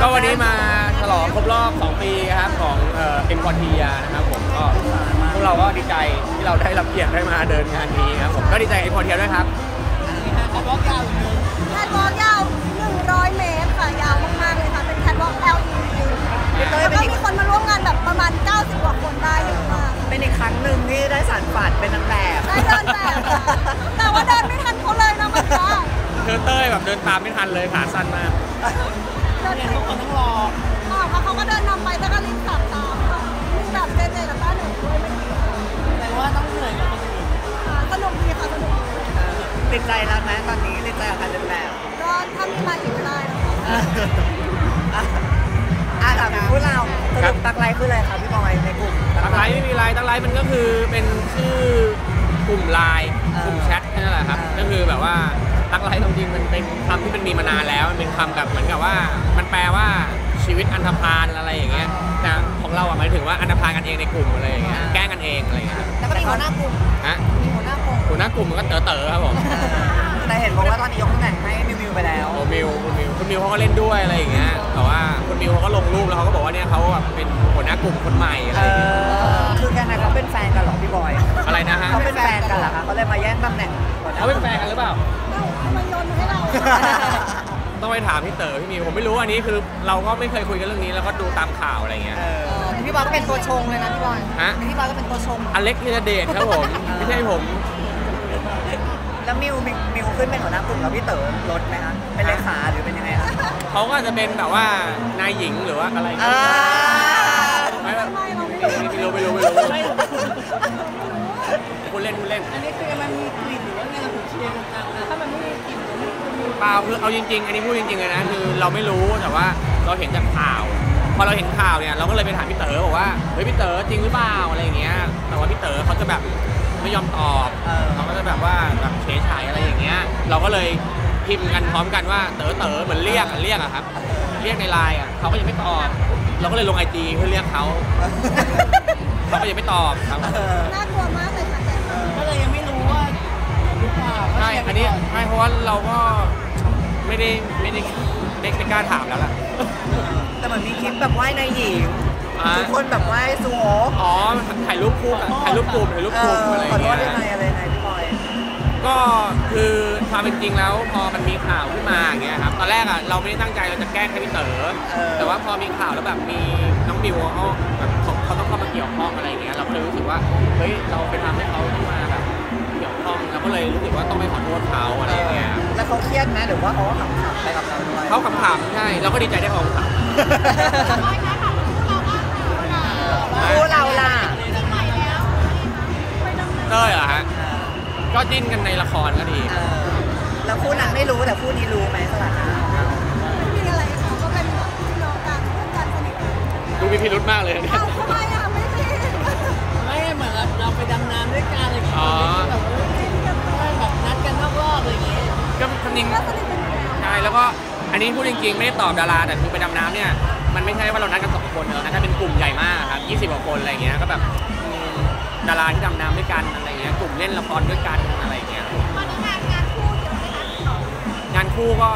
ก็วันนี้มาฉลองครบรอบ 2 ปีครับของเอ็มพอทียนะครับผมก็พวกเราก็ดีใจที่เราได้รับเกียรติได้มาเดินงานนี้ครับผมก็ดีใจเอ็มพอทียด้วยครับแคทวอล์กยาว 100 เมตรค่ะยาวมากๆเลยค่ะ เป็นแคทวอล์ก LED แล้วก็มีคนมาร่วมงานแบบประมาณ 90 กว่าคนได้เยอะมากเป็นอีกครั้งหนึ่งที่ได้สารฝันเป็นนางแบบได้เดินแบบค่ะแต่ว่าเดินไม่ทันเขาเลยนะเมื่อกี้คือเต้ยแบบเดินตามไม่ทันเลยขาสั้นมากเดินทุกคนต้องรออ๋อเขาก็เดินนำไปแต่ก็รีบขับตามค่ะมีแบบเจเจกับต้าหนึ่งด้วยไม่ดีแต่ว่าต้องเหนื่อยกับคนอื่นค่ะสนุกดีค่ะสนุกดีติดใจแล้วไหมตอนนี้ติดใจกับการเดินแบบก็ถ้ามีมาอีกก็ได้นะคะ อะอะถามถึงพวกเราสครัรุบปตักไลฟ์คืออะไรครับพี่บอยในกลุ่มตั้งไลน์ไม่มีไลน์ตั้งไลน์มันก็คือเป็นชื่อกลุ่มไลน์เออกลุ่มแชทแค่นั้นแหละครับเออก็คือแบบว่า ตั้งไลน์จริงๆมันเป็นคำที่มันมีมานานแล้วมันเป็นคำแบบเหมือนกับว่า มันแปลว่าชีวิตอันธพาลอะไรอย่างเงี้ยแต่ของเราอะหมายถึงว่าอันธพาลกันเองในกลุ่มอะไรอย่างเงี้ยแกล้งกันเองอะไรอย่างเงี้ยครับแล้วก็มีหัวหน้ากลุ่มฮะมีหัวหน้ากลุ่มหัวหน้ากลุ่มมันก็เต๋อเต๋อๆครับผมเออแต่เห็นบอกว่าตอนนี้ยกตำแหน่งให้มิวมิวไปแล้วโอ้มิวคุณมิวคุณมิวเขาก็เล่นด้วยอะไรอย่างเงี้ยแต่ว่าคุณมิวเขาก็ลงรูปแล้วเขาก็บอกว่าเนี่ยเขาแบบเป็นหัวหน้ากลุ่มคนใหม่อะไรเออย่างเงี้ยอคือแกนายเขาเป็นแฟนกันเหรอพี่บอยอะไรนะฮะเขาเป็นแฟนกันเหรอคะเขาเลยมาแย่งตำแหน่งหัวหน้เขาเป็นแฟนกันหรือเปล่าเอ้า ทำไมโยนมาให้เราต้องไปถามพี่เต๋อพี่มิวผมไม่รู้อันนี้คือเราก็ไม่เคยคุยกันเรื่องนี้แล้วก็ดูตามข่าวอะไรเงี้ยเออพี่บอยก็เป็นตัวชงเลยนะพี่บอยฮะ พี่บอยก็เป็นตัวชง อเล็กธีรเดชครับผมไม่ใช่ผม แล้วมิวมิวมิวขึ้นเป็นหัวหน้ากลุ่มแล้วพี่เต๋อลดไหมคะเป็นเลขาหรือเป็นยังไงคะเขาก็อาจจะเป็นแบบว่านายหญิงหรือว่าอะไรอ่าไม่แบบไม่เราไม่รู้ไม่รู้ไม่รู้ไม่รู้คุณเล่นคุณเล่นอันนี้คือมัน เปล่าคือเอาจริง ๆ อันนี้พูดจริงๆเลยนะคือเราไม่รู้แต่ว่าเราเห็นจากข่าว พอเราเห็นข่าวเนี่ยเราก็เลยไปถามพี่เต๋อบอกว่าเฮ้ยพี่เต๋อจริงหรือเปล่าอะไรอย่างเงี้ย แต่ว่าพี่เต๋อเขาจะแบบไม่ยอมตอบเออเขาก็จะแบบว่าแบบเฉยๆอะไรอย่างเงี้ย เราก็เลยพิมพ์กันพร้อมกันว่าเต๋อเต๋อเหมือนเรียกอะเรียกอะครับ เรียกในไลน์อะเขาก็ยังไม่ตอบ เราก็เลยลงไอจีเพื่อเรียกเขาเขาก็ยังไม่ตอบครับเออน่ากลัวมากเลยค่ะแต่ก็เลยยังไม่รู้ว่าหรือเปล่าใช่อันนี้ไม่เพราะว่าเราก็ ไม่ได้ไม่ได้ไม่ไม่กล้าถามแล้วล่ะ แต่เหมือนมีคลิปแบบไหว้นายหญิงอ่า ทุกคนแบบไหว้ซูโฮอ๋อถ่ายรูปคู่กันถ่ายรูปกลุ่มถ่ายรูปเอกลุ่มออะไรอขอย่างโทเงี้ษยังไงยอะไรยังไงพี่บอยก็คือความเป็นจริงแล้วพอมันมีข่าวขึ้นมาอย่างเงี้ยครับตอนแรกอะเราไม่ได้ตั้งใจเราจะแกล้งแค่พี่เต๋อ เออแต่ว่าพอมีข่าวแล้วแบบมีน้องบิวเขาแบบเขาเขาต้องเข้ามาเกี่ยวข้องอะไรอย่างเงี้ยเราก็เลยรู้สึกว่าเฮ้ยเราไปทำให้เขาต้องมา แบบเกี่ยวข้องเราก็เลยรู้สึกว่าต้องไปขอโทษเขาอะไรอย่างเงี้ยแล้วเขาเครียดไหมหรือว่าเขาก็ขำๆไปกับเราด้วยเขาขำๆใช่เราก็ดีใจได้เขาขำคู่เราล่ะเต้ยเหรอฮะก็จิ้นกันในละครก็ดีเออแล้วคู่นั้นไม่รู้แต่คู่นี้รู้ไหมสถานะของเราไม่มีอะไรค่ะก็เป็นแบบพี่น้องกันเพื่อนกันสนิทกันดูมีพิรุธมากเลยเนี่ยเอ้าทำไมอะไม่มีไม่เหมือนเราไปดำน้ำด้วยกัน ก็คำนิงก็สนิทกันอยู่แล้วใช่แล้วก็อันนี้พูดจริง ๆ ไม่ได้ตอบดาราแต่คือไปดำน้ำเนี่ยมันไม่ใช่ว่าเรานัดกันสองคนเรานัดกันเป็นกลุ่มใหญ่มากครับ20กว่าคนอะไรเงี้ยก็แบบอืมดาราที่ดำน้ำด้วยกันอะไรเงี้ยกลุ่มเล่นละครด้วยกันอะไรเงี้ยงานคู่ก็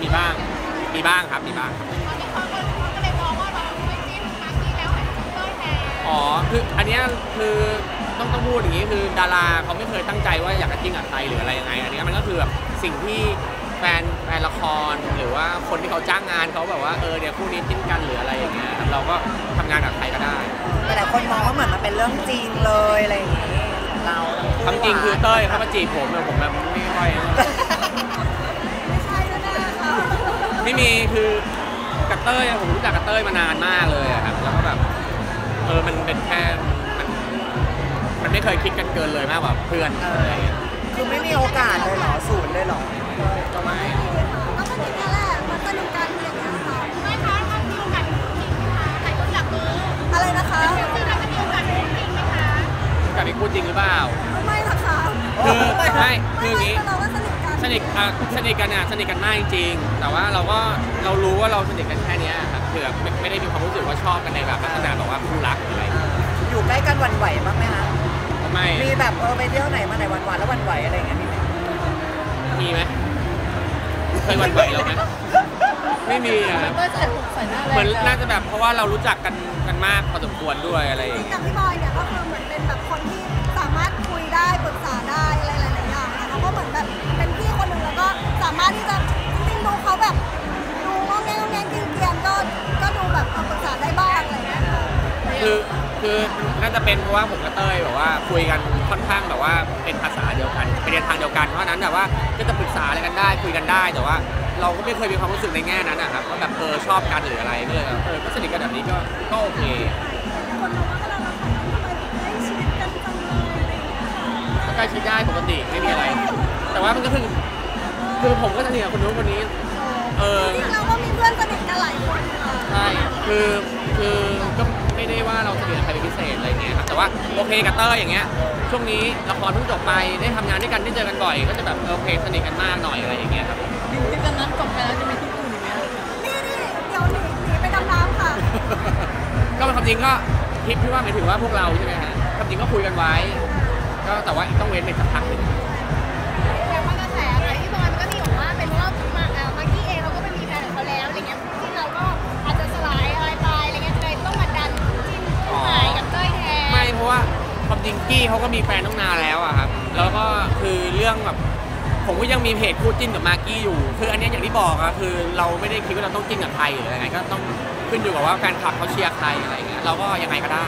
มีบ้างมีบ้างครับมีบ้างครับอ๋อ คืออันเนี้ยคือ ต้องต้องพูดอย่างนี้คือดาราเขาไม่เคยตั้งใจว่าอยากจะจิ้งกับใครหรืออะไรยังไง อันเนี้ยมันก็คือแบบสิ่งที่แฟนแฟนละครหรือว่าคนที่เขาจ้างงานเขาแบบว่าเออเนี่ยคู่นี้จิ้นกันหรืออะไรอย่างเงี้ยครับเราก็ทำงานกับใครก็ได้แต่หลายคนมองว่าเหมือนมันเป็นเรื่องจริงเลยอะไรอย่างงี้ของเราความจริงคือเต้ยเขามาจีบผมเนี่ยผมแบบไม่ค่อย ไม่ใช่แน่ๆค่ะไม่มีคือกับเต้ยอะผมรู้จักกับเต้ยมานานมากเลยอะครับแล้วก็แบบเออมันเป็นแค่ มันมันไม่เคยคิดกันเกินเลยมากกว่าเพื่อนเออะไรออย่างเงี้ยคือไม่มีโอกาสเลยเหรอศูนย์เลยเหรอก็ไม่ก็สนิทกันแหละมันสนิทกันอย่างเงี้ยค่ะไม่คะถ้ามีโอกาสใครก็อยากรู้อะไรนะคะกับอีกคู่จริงหรือเปล่า ไม่หรอกค่ะคือไม่คืออย่างงี้นี้เราก็สนิทกันสนิทอะสนิทกันเนี่ยสนิทกันมากจริงๆแต่ว่าเราก็เรารู้ว่าเราสนิทกันแค่เนี้ยครับคือแบบไม่ไม่ได้มีความรู้สึกว่าชอบกันในแบบลักษณะแบบว่าคู่รักหรืออะไรเอออยู่ใกล้กันหวันไหวบ้างไหมคะไม่มี แบบเออไปเที่ยวไหนมาไหนหวันๆแล้วหวันไหวอะไรอย่างเงี้ยมีไหมมีไหมเคยหวันไหวเราไหมไม่มีอะครับเต้ยใส่ผมใส่หน้าแรงเหมือนจังน่าจะแบบเพราะว่าเรารู้จักกันกันมากพอสมควรด้วยอะไรอย่างจริเงี้งยๆกับพี่บอยเนี่ยก็คือเหมือนเป็นแบบคนที่สามารถคุยได้ปรึกษาได้อะไรหลายๆอย่างค่ะเขาก็เหมือนแบบเป็นพี่คนหนึ่งแล้วก็สามารถที่จะจริงๆดูเขาแบบดูงอแงงอแงงกินเกียนๆก็ก็ คือน่าจะเป็นเพราะว่าผมกับเต้ยแบบว่าคุยกันค่อนข้างแบบว่าเป็นภาษาเดียวกันไปในทางเดียวกันเพราะฉะนั้นแบบว่าก็จะปรึกษาอะไรกันได้คุยกันได้แต่ว่า เราก็ไม่เคยมีความรู้สึกในแง่นั้นนะครับว่าแบบเออชอบกันหรืออะไรก็เลยเออก็สนิทกันแบบนี้ก็ก็โอเคคนเราก็กำลังทำไมถึงได้ชีวิตกันจังเลยอะไรอย่างเงี้ยค่ะก็ใกล้ชิดได้ปกติไม่มีอะไร แต่ว่ามันก็คือคือผมก็สนิทกับคนนู้นคนนี้เออเราก็มีเพื่อนสนิทกันหลายคนค่ะใช่คือคือก็ ไม่ได้ว่าเราสนิทกับใครเป็นพิเศษอะไรเงี้ยครับแต่ว่าโอเคกับเต้ยอย่างเงี้ยช่วงนี้ละครเพิ่งจบไปได้ทำงานด้วยกันได้เจอกันบ่อย ก็จะแบบเออโอเคสนิทกันมากหน่อยอะไรอย่างเงี้ยครับจริงๆจะนัดจบไปแล้วจะมีที่อื่นอีกไหมนี่นี่เดี๋ยวหนีหนีไปดำน้ำค่ะ ก็เป็นความจริงก็ทริปที่ว่าหมายถึงว่าพวกเราใช่ไหมฮะความจริงก็คุยกันไว้ก็แต่ว่าต้องเว้นไปสักพักหนึ่ง ริงกี้เขาก็มีแฟนตั้งนานแล้วอะครับ แล้วก็คือเรื่องแบบผมก็ยังมีเพจคู่จิ้นกับมากกี้อยู่ คืออันเนี้ยอย่างที่บอกอะคือเราไม่ได้คิดว่าเราต้องจิ้นกับใครหรืออะไรก็ต้องขึ้นอยู่กับว่าแฟนคลับเขาเชียร์ใครอะไรอย่างเงี้ยเราก็ยังไงก็ได้